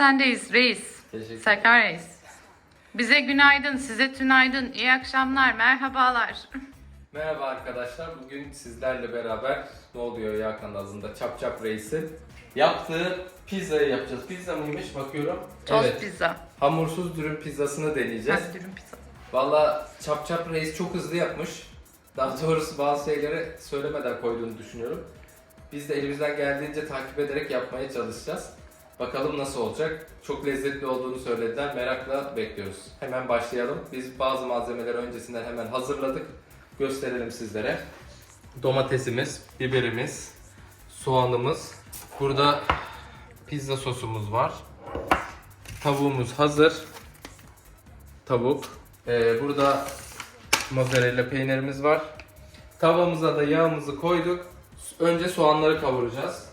Sendeyiz reis. Teşekkür Serkan reis. Bize günaydın, size tünaydın, iyi akşamlar, merhabalar. Merhaba arkadaşlar. Bugün sizlerle beraber ne oluyor ya kanalında Çap Çap Reis'i yaptığı pizzayı yapacağız. Pizza mıymış bakıyorum. Tost evet. pizza. Hamursuz dürüm pizzasını deneyeceğiz. Ha, dürüm pizza. Valla Çap Çap Reis çok hızlı yapmış. Daha doğrusu bazı şeyleri söylemeden koyduğunu düşünüyorum. Biz de elimizden geldiğince takip ederek yapmaya çalışacağız. Bakalım nasıl olacak. Çok lezzetli olduğunu söylediler. Merakla bekliyoruz. Hemen başlayalım. Biz bazı malzemeleri öncesinden hemen hazırladık. Gösterelim sizlere. Domatesimiz, biberimiz, soğanımız. Burada pizza sosumuz var. Tavuğumuz hazır. Tavuk. Ee, burada mozzarella peynirimiz var. Tavamıza da yağımızı koyduk. Önce soğanları kavuracağız.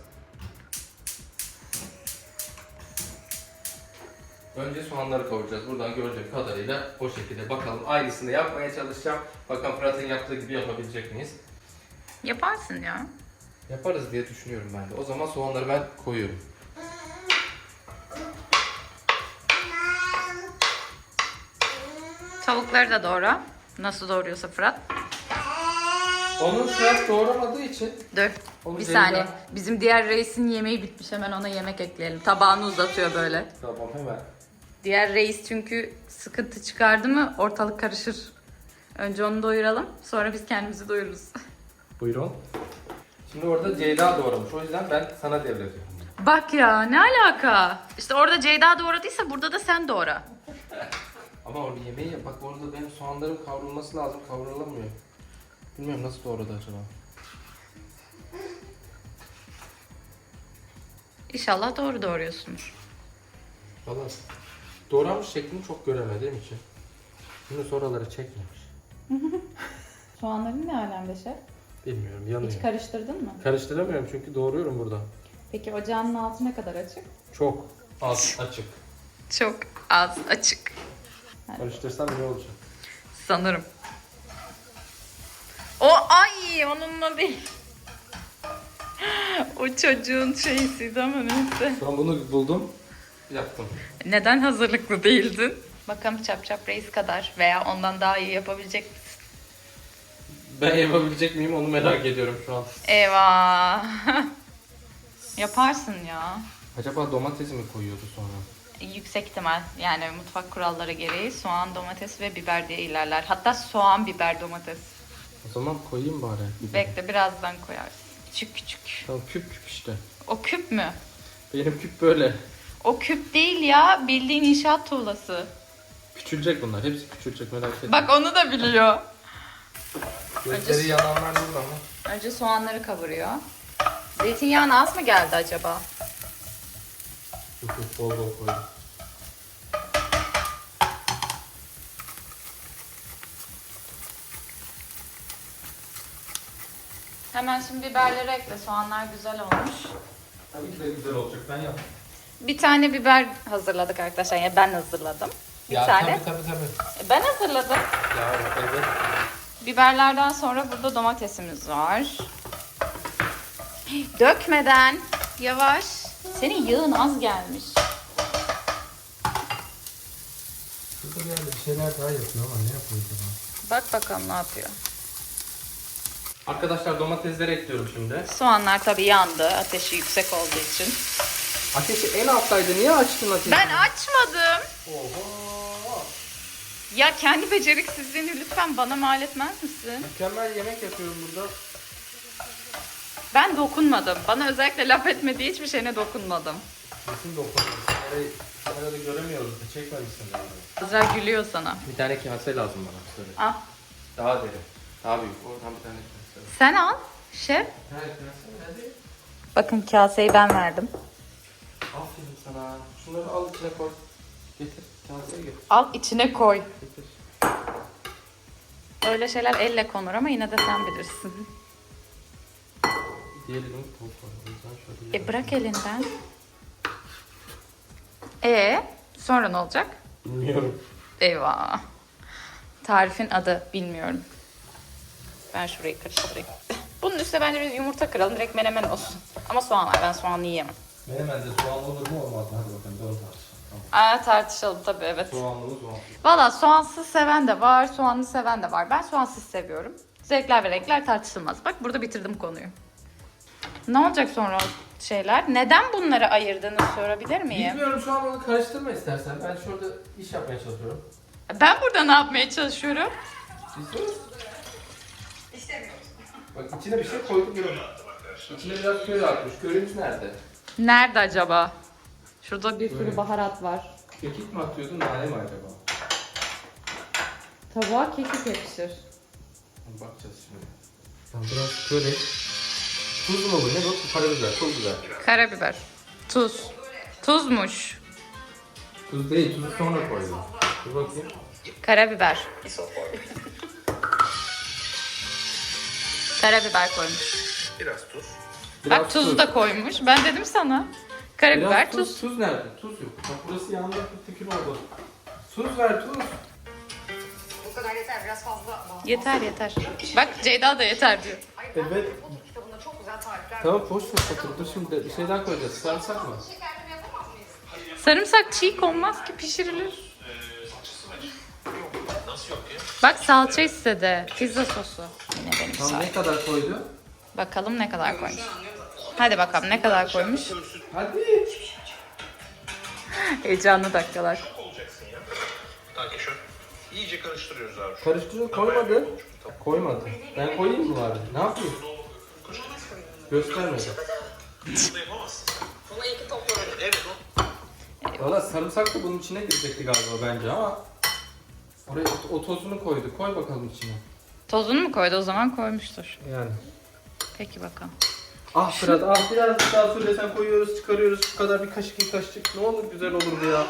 Önce soğanları kavuracağız. Buradan gördüğüm kadarıyla o şekilde bakalım. Aynısını yapmaya çalışacağım. Bakalım Fırat'ın yaptığı gibi yapabilecek miyiz? Yaparsın ya. Yaparız diye düşünüyorum ben de. O zaman soğanları ben koyuyorum. Tavukları da doğra. Nasıl doğruyorsa Fırat. Onun Fırat doğramadığı için Dur. Onu bir Ceyda- saniye. Bizim diğer reisin yemeği bitmiş. Hemen ona yemek ekleyelim. Tabağını uzatıyor böyle. Tamam hemen. Diğer reis çünkü sıkıntı çıkardı mı ortalık karışır. Önce onu doyuralım. Sonra biz kendimizi doyururuz. Buyurun. Şimdi orada Ceyda doğramış. O yüzden ben sana devrediyorum. Bak ya ne alaka? İşte orada Ceyda doğradıysa burada da sen doğra. Ama orada yemeği yap. Bak orada benim soğanlarım kavrulması lazım. Kavrulamıyor. Bilmiyorum nasıl doğradı acaba. İnşallah doğru doğruyorsundur. Valla doğranmış şeklini çok göremediğim için. Şimdi sonraları çekmemiş. Soğanların ne alemde şef? Bilmiyorum yanıyor. Hiç karıştırdın mı? Karıştıramıyorum çünkü doğruyorum burada. Peki ocağın altı ne kadar açık? Çok az açık. Çok az açık. Karıştırsam ne olacak? Sanırım. O ay onunla değil. o çocuğun şeysiydi ama neyse. Son bunu buldum. Yaptım. Neden hazırlıklı değildin? Bakalım çap çap reis kadar veya ondan daha iyi yapabilecek misin? Ben yapabilecek miyim onu merak ediyorum şu an. Eyvah. Yaparsın ya. Acaba domates mi koyuyordu sonra? Yüksek ihtimal yani mutfak kuralları gereği soğan, domates ve biber diye ilerler. Hatta soğan, biber, domates. O zaman koyayım bari. De. Bekle birazdan koyarsın. Küçük küçük. Tamam küp küp işte. O küp mü? Benim küp böyle. O küp değil ya bildiğin inşaat tuğlası. Küçülecek bunlar. Hepsi küçülecek merak etme. Bak onu da biliyor. Gözleri yananlar burada mı? Önce soğanları kavuruyor. Zeytinyağını az mı geldi acaba? Yok yok bol bol koydum. Hemen şimdi biberleri ekle. Soğanlar güzel olmuş. Tabii ki de güzel olacak. Ben yaptım. Bir tane biber hazırladık arkadaşlar. Ya ben hazırladım. Bir ya tane. tabii tabii tabii. E, Ben hazırladım. Ya evet. Biberlerden sonra burada domatesimiz var. Dökmeden yavaş. Senin yağın az gelmiş. Şurada bir yerde bir şeyler daha yapıyor ama ne yapıyor acaba? Bak bakalım ne yapıyor. Arkadaşlar domatesleri ekliyorum şimdi. Soğanlar tabii yandı. Ateşi yüksek olduğu için. Ateşi en alttaydı. Niye açtın ateşi? Ben açmadım. Oho. Ya kendi beceriksizliğini lütfen bana mal etmez misin? Mükemmel yemek yapıyorum burada. Ben dokunmadım. Bana özellikle laf etmediği hiçbir şeyine dokunmadım. Kesin dokundu. Kamerayı, kamerada göremiyoruz. da Çekmemişsin yani. Azra gülüyor sana. Bir tane kase lazım bana. Söyle. Al. Daha derin. Daha büyük. Oradan bir tane kase. Sen al. Şef. Evet. Bakın kaseyi ben verdim. Aferin sana. Şunları al içine koy. Getir. Kaseye getir. Al içine koy. Getir. Öyle şeyler elle konur ama yine de sen bilirsin. Diğer elimi tavuk şöyle E bırak elinden. E sonra ne olacak? Bilmiyorum. Eyvah. Tarifin adı bilmiyorum. Ben şurayı karıştırayım. Bunun üstüne bence bir yumurta kıralım. Direkt menemen olsun. Ama soğan var. Ben soğanlı yiyemem. Menemen de soğan olur mu olmaz mı? Hadi bakalım. Doğru tartış. Aa, tartışalım tabii evet. Soğanlı mı soğansız? Valla soğansız seven de var, soğanlı seven de var. Ben soğansız seviyorum. Zevkler ve renkler tartışılmaz. Bak burada bitirdim konuyu. Ne olacak sonra o şeyler? Neden bunları ayırdığını sorabilir miyim? Bilmiyorum şu an onu karıştırma istersen. Ben şurada iş yapmaya çalışıyorum. Ben burada ne yapmaya çalışıyorum? İstiyoruz. Bak içine bir şey koyduk. İçine biraz köy atmış. Köyümüz nerede? Nerede acaba? Şurada bir sürü baharat var. Kekik mi atıyordun, nane mi acaba? Tavuğa kekik yakışır. Bakacağız şimdi. Tamam biraz köre. Tuz mu bu? Ne bu? Karabiber, çok güzel. Karabiber. Tuz. Tuzmuş. Tuz değil, tuzu sonra koydum. Dur bakayım. Karabiber. Karabiber koymuş. Biraz tuz. Bak tuzu da koymuş. Ben dedim sana. Karabiber, Biraz tuz. tuz. Tuz nerede? Tuz yok. Bak burası yandı, tükür oldu. Tuz ver, tuz. Bu kadar yeter biraz fazla. Yeter yeter. Bak Ceyda da yeter diyor. Hayır, ben Evet. Foto kitabında çok güzel tarifler Tamam boş ver satır. Dur şimdi bir şey daha koyacağız. Sarımsak mı? Şekerleme yapamaz mıyız? Sarımsak çiğ konmaz ki pişirilir. Nasıl yok ya? Bak salça istedi. Pizza sosu. Yine benim Tamam ne kadar koydu? Bakalım ne kadar koymuş. Hadi bakalım ne kadar koymuş. Hadi. Heyecanlı dakikalar. Olacaksın ya. Sanki şu. İyice karıştırıyoruz abi. Karıştırıyor koymadı. Koymadı. Ben koyayım mı bari? Ne yapayım? Göstermedi. Bunu iki toplarım. Evet. Valla sarımsak da bunun içine girecekti galiba bence ama Oraya o, o tozunu koydu. Koy bakalım içine. Tozunu mu koydu o zaman koymuştur. Yani. Peki bakalım. Ah Fırat ah biraz daha söylesen koyuyoruz çıkarıyoruz şu kadar bir kaşık bir kaşık ne olur güzel olur bu ya.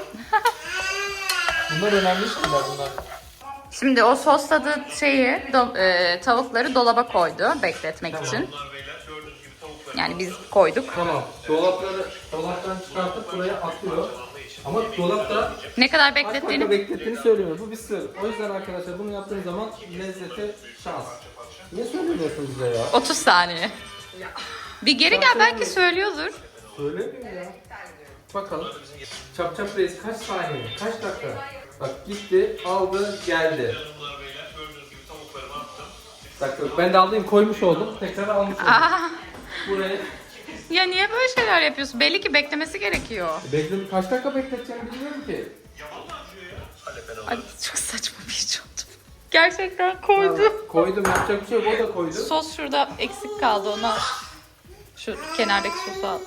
bunlar önemli şeyler bunlar. Şimdi o sosladığı şeyi do- e, tavukları dolaba koydu bekletmek için. Yani biz koyduk. Tamam dolapları dolaptan çıkartıp buraya atıyor. Ama dolapta Ne kadar beklettiğini beklettiğini söylüyor. Bu bir sır. O yüzden arkadaşlar bunu yaptığın zaman lezzete şans. Niye söylemiyorsun bize ya? 30 saniye. Bir geri gel belki söylüyordur. Söylemiyor ya. Bakalım. Çap çap reis kaç saniye? Kaç dakika? Bak gitti, aldı, geldi. bunlar beyler gördüğünüz gibi tavuklarımı attım. Dakika ben de alayım koymuş oldum. Tekrar almış oldum. Aa, Buraya. ya niye böyle şeyler yapıyorsun? Belli ki beklemesi gerekiyor. Bekle kaç dakika bekleteceğimi bilmiyorum ki. Ay çok saçma bir iş oldu. Gerçekten koydu. Koydum yapacak bir şey yok o da koydu. Sos şurada eksik kaldı onu al. Şu kenardaki sosu al.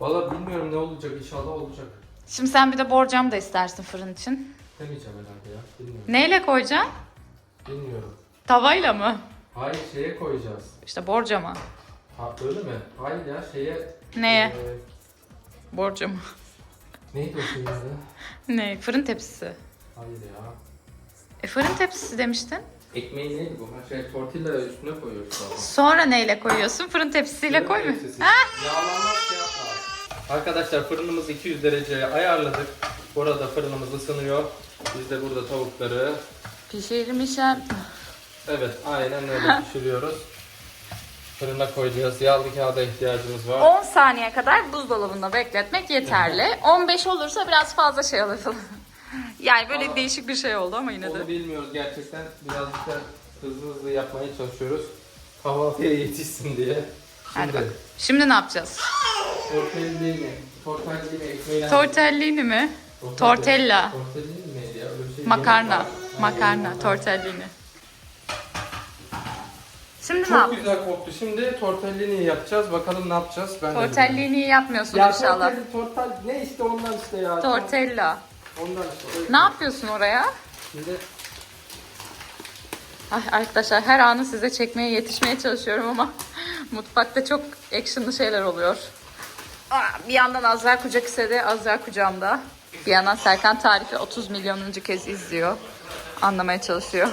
Valla bilmiyorum ne olacak inşallah olacak. Şimdi sen bir de borcam da istersin fırın için. Demeyeceğim herhalde ya. Bilmiyorum. Neyle koyacaksın? Bilmiyorum. Tavayla mı? Hayır şeye koyacağız. İşte borcama. Ha öyle mi? Hayır ya şeye... Neye? Ee, Borcama. neydi o şeyin adı? Ne? Fırın tepsisi. Hayır ya. E fırın tepsisi demiştin. Ekmeği neydi bu? Şey tortilla üstüne koyuyoruz zaten. Sonra neyle koyuyorsun? Fırın tepsisiyle koy mu? Yağlanmaz şey yapma. Arkadaşlar fırınımızı 200 dereceye ayarladık. Burada fırınımız ısınıyor. Biz de burada tavukları Pişirmişim. evet aynen öyle pişiriyoruz. Fırına koyacağız. Yağlı kağıda ihtiyacımız var. 10 saniye kadar buzdolabında bekletmek yeterli. 15 olursa biraz fazla şey olur. Yani böyle değişik bir şey oldu ama yine de. Onu bilmiyoruz gerçekten. Birazcık da hızlı hızlı yapmaya çalışıyoruz. Kahvaltıya yetişsin diye. Hadi Şimdi bak. Şimdi ne yapacağız? tortellini, tortellini ekmeğiyle... Tortellini mi? Tortella. Tortellini miydi ya? Öyle bir şey Makarna. Makarna. Tortellini. Şimdi ne Çok güzel koktu. Şimdi tortellini yapacağız. Bakalım ne yapacağız? Ben de bilmiyorum. Tortellini yapmıyorsun Ya inşallah. tortelli, tortel ne işte ondan işte ya. Tortella. Ondan işte. Ne yapıyorsun oraya? Şimdi Ay arkadaşlar her anı size çekmeye yetişmeye çalışıyorum ama mutfakta çok actionlı şeyler oluyor. Aa, Bir yandan Azra kucak istedi, Azra kucağımda. Bir yandan Serkan tarifi 30 milyonuncu kez izliyor. Anlamaya çalışıyor.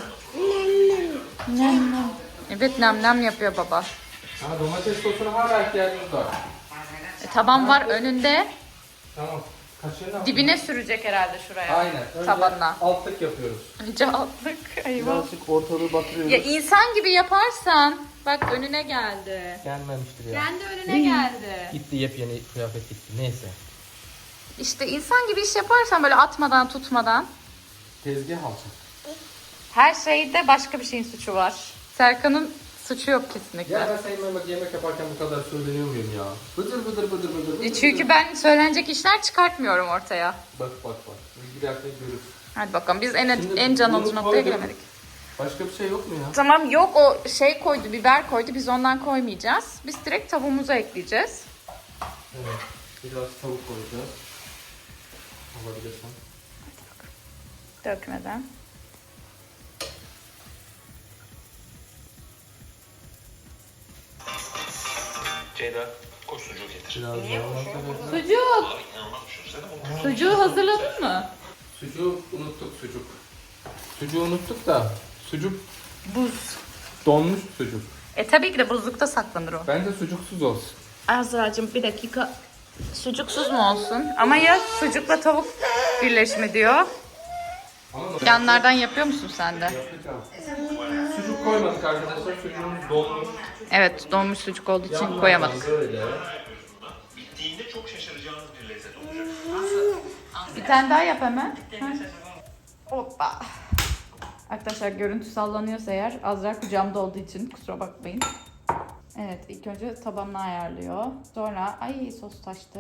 Nem nem. Evet nem nem yapıyor baba. ha, domates sosuna hala ihtiyacımız var. E, taban var önünde. Tamam. Kaşığını. Dibine sürecek herhalde şuraya. Aynen. Önce Tabanına. altlık yapıyoruz. Cağatlık. Eyvah. Birazcık ortalığı batırıyoruz. Ya insan gibi yaparsan. Bak önüne geldi. Gelmemiştir ya. Kendi önüne geldi. Gitti yepyeni kıyafet gitti. Neyse. İşte insan gibi iş yaparsan böyle atmadan tutmadan Tezgah alacağım. her şeyde başka bir şeyin suçu var. Serkan'ın suçu yok kesinlikle. Ya ben senin yemek, yemek yaparken bu kadar söyleniyor muyum ya? Bıdır bıdır bıdır bıdır. bıdır Çünkü ben söylenecek işler çıkartmıyorum ortaya. Bak bak bak. Bir dakika görür. Hadi bakalım biz en Şimdi en can alıcı noktaya gelemedik. Başka bir şey yok mu ya? Tamam yok o şey koydu biber koydu biz ondan koymayacağız. Biz direkt tavuğumuza ekleyeceğiz. Evet. Biraz tavuk koyacağız. Alabilirsen. Dökmeden. Ceyda koş sucuğu getir. Biraz daha Sucuk. Abi inanılmaz bir şey dedim. Sucuğu hazırladın mı? Sucuğu unuttuk sucuk. Sucuğu unuttuk da sucuk Buz. donmuş sucuk. E tabii ki de buzlukta saklanır o. Bence sucuksuz olsun. Azra'cığım bir dakika. Sucuksuz mu olsun? Ama ya sucukla tavuk birleşme diyor. Yanlardan yapıyor musun sen de? yapacağım. Sucuk koymadık arkadaşlar. Sucuğumuz donmuş. Evet donmuş sucuk olduğu için Yanlardan koyamadık. Böyle. Bittiğinde çok şaşıracağınız bir lezzet olacak. Bir tane daha yap hemen. Ha. Hoppa. Arkadaşlar görüntü sallanıyorsa eğer Azra kucağımda olduğu için kusura bakmayın. Evet ilk önce tabanını ayarlıyor. Sonra ay sos taştı.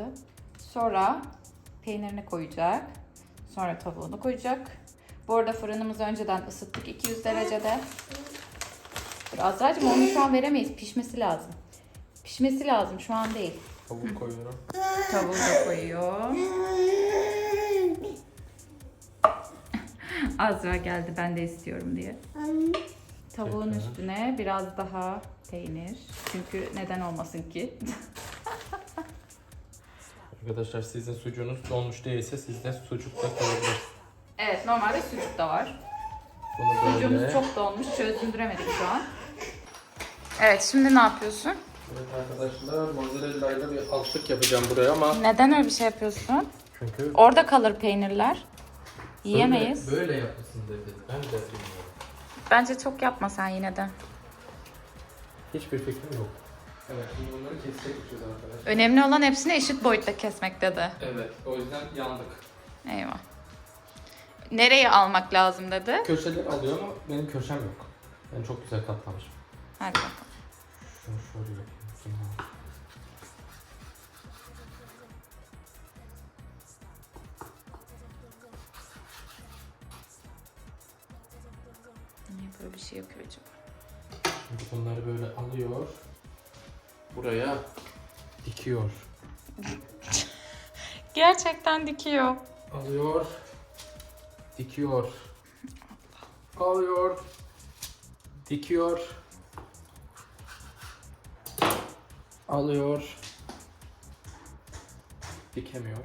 Sonra peynirini koyacak. Sonra tavuğunu koyacak. Bu arada fırınımızı önceden ısıttık 200 derecede. Dur Azra'cığım onu şu an veremeyiz. Pişmesi lazım. Pişmesi lazım şu an değil. Tavuk koyuyorum. Tavuğu da koyuyor. Azra geldi ben de istiyorum diye. Tavuğun Tekrar. üstüne biraz daha peynir. Çünkü neden olmasın ki? Arkadaşlar sizin sucuğunuz donmuş değilse siz de sucuk da koyabilirsiniz. Evet normalde sucuk da var. Bunu Sucuğumuz böyle. çok donmuş çözdüremedik şu an. Evet şimdi ne yapıyorsun? Evet arkadaşlar mozzarella'yla bir altlık yapacağım buraya ama Neden öyle bir şey yapıyorsun? çünkü Orada kalır peynirler. Yiyemeyiz. Böyle, böyle yapılsın dedi. Ben de bilmiyorum. Bence çok yapma sen yine de. Hiçbir fikrim yok. Evet şimdi bunları kesecekmişiz arkadaşlar. Önemli olan hepsini eşit boyutta kesmek dedi. Evet o yüzden yandık. Eyvah. Nereye almak lazım dedi. Köşeleri alıyor ama benim köşem yok. Ben çok güzel katlamışım. Hadi bakalım. Şunu şöyle yapayım. Şunu al. Niye böyle bir şey yapıyor acaba? Şimdi bunları böyle alıyor. Buraya dikiyor. Gerçekten dikiyor. Alıyor. Dikiyor. Alıyor. Dikiyor. Alıyor. Dikemiyor.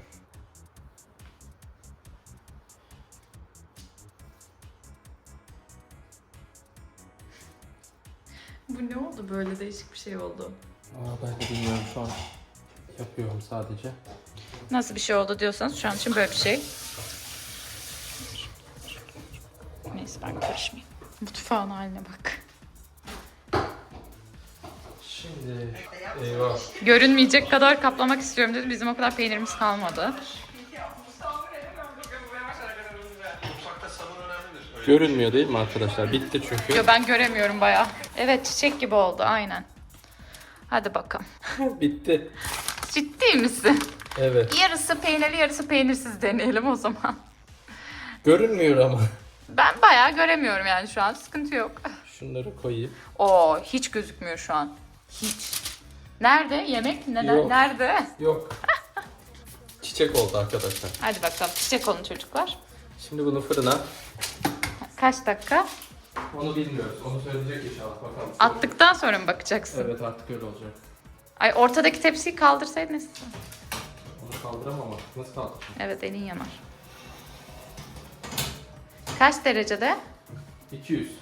Bu ne oldu böyle değişik bir şey oldu. Aa, ben de bilmiyorum şu an. Yapıyorum sadece. Nasıl bir şey oldu diyorsanız şu an için böyle bir şey. Neyse ben karışmayayım. Mutfağın haline bak. Eyvah. Görünmeyecek kadar kaplamak istiyorum dedi. Bizim o kadar peynirimiz kalmadı. Görünmüyor değil mi arkadaşlar? Bitti çünkü. Yo ben göremiyorum bayağı. Evet çiçek gibi oldu aynen. Hadi bakalım. Bitti. Ciddi misin? Evet. Yarısı peynirli yarısı peynirsiz deneyelim o zaman. Görünmüyor ama. Ben bayağı göremiyorum yani şu an sıkıntı yok. Şunları koyayım. Oo hiç gözükmüyor şu an. Hiç. Nerede yemek? Neden? Yok. Nerede? Yok. Çiçek oldu arkadaşlar. Hadi bakalım çiçek olun çocuklar. Şimdi bunu fırına. Kaç dakika? Onu bilmiyoruz. Onu söyleyecek inşallah bakalım. Attıktan sonra mı bakacaksın? Evet artık öyle olacak. Ay ortadaki tepsiyi kaldırsaydınız. Onu kaldıramam ama. Nasıl kaldır? Evet elin yanar. Kaç derecede? 200.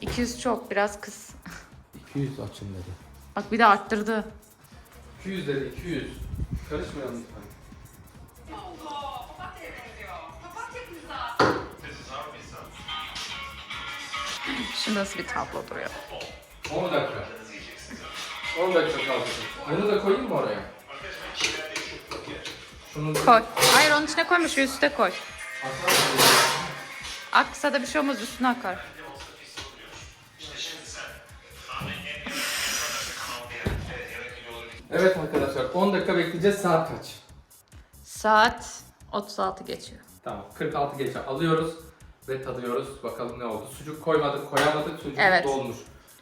200 çok biraz kız. 200 açın dedi. Bak bir de arttırdı. 200 dedi 200. Karışmayalım lütfen. Şimdi nasıl bir tablo duruyor? 10 dakika. 10 dakika kaldı. Bunu da koyayım mı oraya? Şunu Koy. Hayır onun içine koyma şu üste koy. Aksa da bir şey olmaz üstüne akar. Evet arkadaşlar 10 dakika bekleyeceğiz. Saat kaç? Saat 36 geçiyor. Tamam 46 geçe alıyoruz ve tadıyoruz. Bakalım ne oldu. Sucuk koymadık, koyamadık. Sucuk Evet. dolmuş.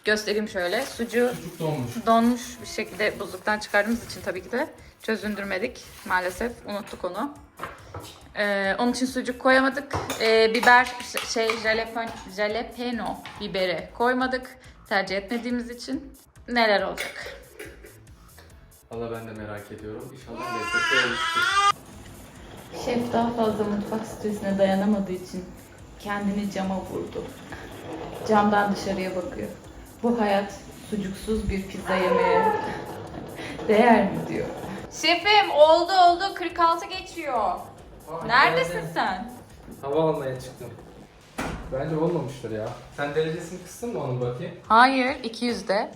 Göstereyim şöyle. Sucuğu Sucuk dolmuş. donmuş bir şekilde buzluktan çıkardığımız için tabii ki de çözündürmedik. Maalesef unuttuk onu. Ee, onun için sucuk koyamadık. Ee, biber ş- şey jalapeno, jalapeno biberi koymadık. Tercih etmediğimiz için neler olacak? Valla ben de merak ediyorum. İnşallah lezzetli olmuştur. Şef daha fazla mutfak stresine dayanamadığı için kendini cama vurdu. Camdan dışarıya bakıyor. Bu hayat sucuksuz bir pizza yemeye değer mi diyor. Şefim oldu oldu 46 geçiyor. Neredesin sen? Hava almaya çıktım. Bence olmamıştır ya. Sen derecesini kıstın mı onun bakayım? Hayır 200'de.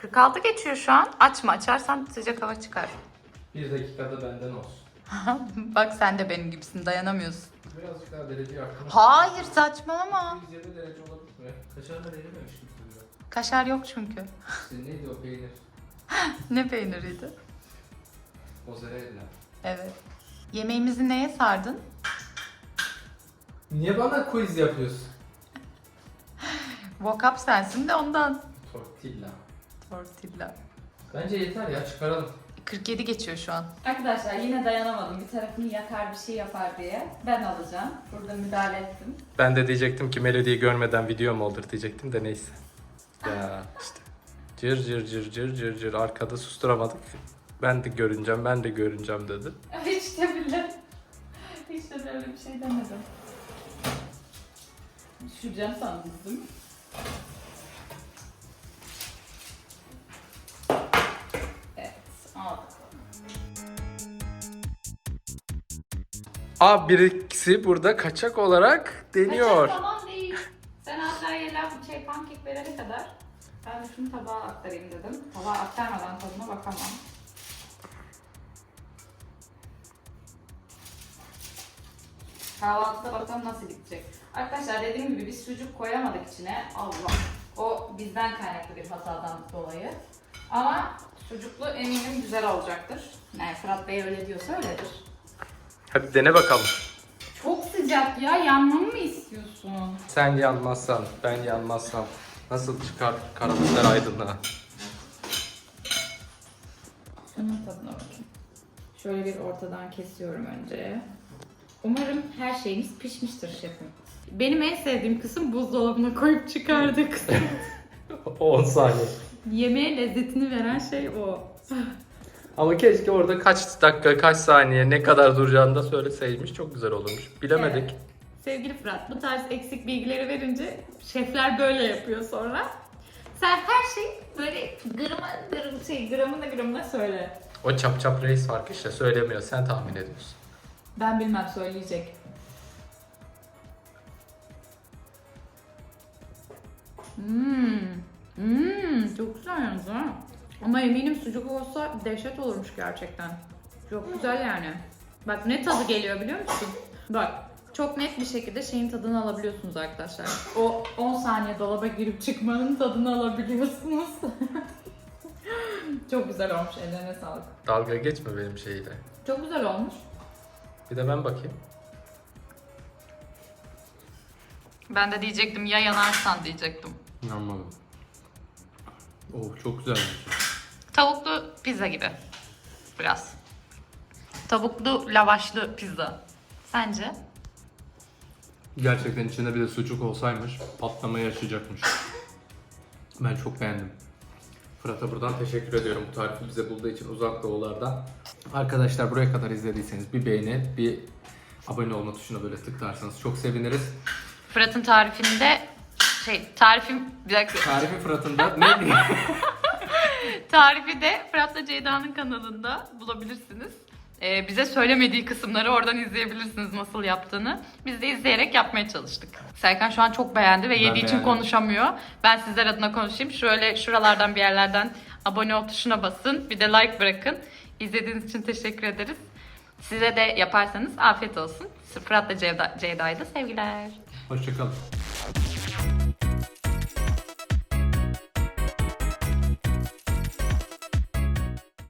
46 geçiyor şu an. Açma açarsan sıcak hava çıkar. Bir dakikada benden olsun. Bak sen de benim gibisin dayanamıyorsun. Birazcık daha dereceyi arttırmak. Hayır saçmalama. 120 derece olabilir mi? Kaşarla erimemiş mi kızıyor? Kaşar yok çünkü. Senin neydi o peynir? Ne peyniriydi? Mozzarella. Evet. Yemeğimizi neye sardın? Niye bana quiz yapıyorsun? Vokap sensin de ondan. Tortilla. Tortilla. Bence yeter ya çıkaralım. 47 geçiyor şu an. Arkadaşlar yine dayanamadım. Bir tarafını yakar bir şey yapar diye. Ben alacağım. Burada müdahale ettim. Ben de diyecektim ki melodiyi görmeden video mu olur diyecektim de neyse. Ya işte. Cır cır cır cır cır cır arkada susturamadık. Ben de görüneceğim, ben de görüneceğim dedi. Hiç de bile. Hiç de öyle bir şey demedim. Düşüreceğim sandım. Evet, A birisi burada kaçak olarak deniyor. Kaçak falan değil. Sen hatta yerler şey pankek verene kadar ben de şunu tabağa aktarayım dedim. Tabağa aktarmadan tadına bakamam. Kahvaltıda bakalım nasıl gidecek. Arkadaşlar dediğim gibi biz sucuk koyamadık içine. Allah. O bizden kaynaklı bir hatadan dolayı. Ama sucuklu eminim güzel olacaktır. Yani Fırat Bey öyle diyorsa öyledir. Hadi dene bakalım. Çok sıcak ya. Yanmamı mı istiyorsun? Sen yanmazsan, ben yanmazsam nasıl çıkar karanlıklar aydınlığa? Şunun tadına bakayım. Şöyle bir ortadan kesiyorum önce. Umarım her şeyimiz pişmiştir şefim. Benim en sevdiğim kısım buzdolabına koyup çıkardığı kısım. 10 saniye. Yemeğe lezzetini veren şey o. Ama keşke orada kaç dakika, kaç saniye, ne kadar duracağını da söyleseymiş. Çok güzel olurmuş. Bilemedik. Evet. Sevgili Fırat, bu tarz eksik bilgileri verince şefler böyle yapıyor sonra. Sen her şeyi böyle grama, gram, şey, gramına gramına söyle. O çap çap reis farkı işte söylemiyor. Sen tahmin ediyorsun. Ben bilmem söyleyecek. Hmm. Hmm. Çok güzel yalnız ha. Ama eminim sucuk olsa dehşet olurmuş gerçekten. Çok güzel yani. Bak ne tadı geliyor biliyor musun? Bak çok net bir şekilde şeyin tadını alabiliyorsunuz arkadaşlar. O 10 saniye dolaba girip çıkmanın tadını alabiliyorsunuz. çok güzel olmuş. Ellerine sağlık. Dalga geçme benim şeyle. Çok güzel olmuş. Bir de ben bakayım. Ben de diyecektim ya yanarsan diyecektim. İnanmadım. Oh çok güzelmiş. Tavuklu pizza gibi. Biraz. Tavuklu lavaşlı pizza. Sence? Gerçekten içinde bir de sucuk olsaymış patlama yaşayacakmış. Ben çok beğendim. Fırat'a buradan teşekkür ediyorum bu tarifi bize bulduğu için uzak doğulardan. Arkadaşlar buraya kadar izlediyseniz bir beğeni, bir abone olma tuşuna böyle tıklarsanız çok seviniriz. Fırat'ın tarifinde şey tarifim bir dakika. Tarifi Fırat'ın da ne? Tarifi de Fırat'la Ceyda'nın kanalında bulabilirsiniz. Ee, bize söylemediği kısımları oradan izleyebilirsiniz nasıl yaptığını. Biz de izleyerek yapmaya çalıştık. Serkan şu an çok beğendi ve yediği için beğendim. konuşamıyor. Ben sizler adına konuşayım. Şöyle şuralardan bir yerlerden abone ol tuşuna basın. Bir de like bırakın. İzlediğiniz için teşekkür ederiz. Size de yaparsanız afiyet olsun. Fırat'la Ceyda, Ceyda'ya da sevgiler. Hoşçakalın.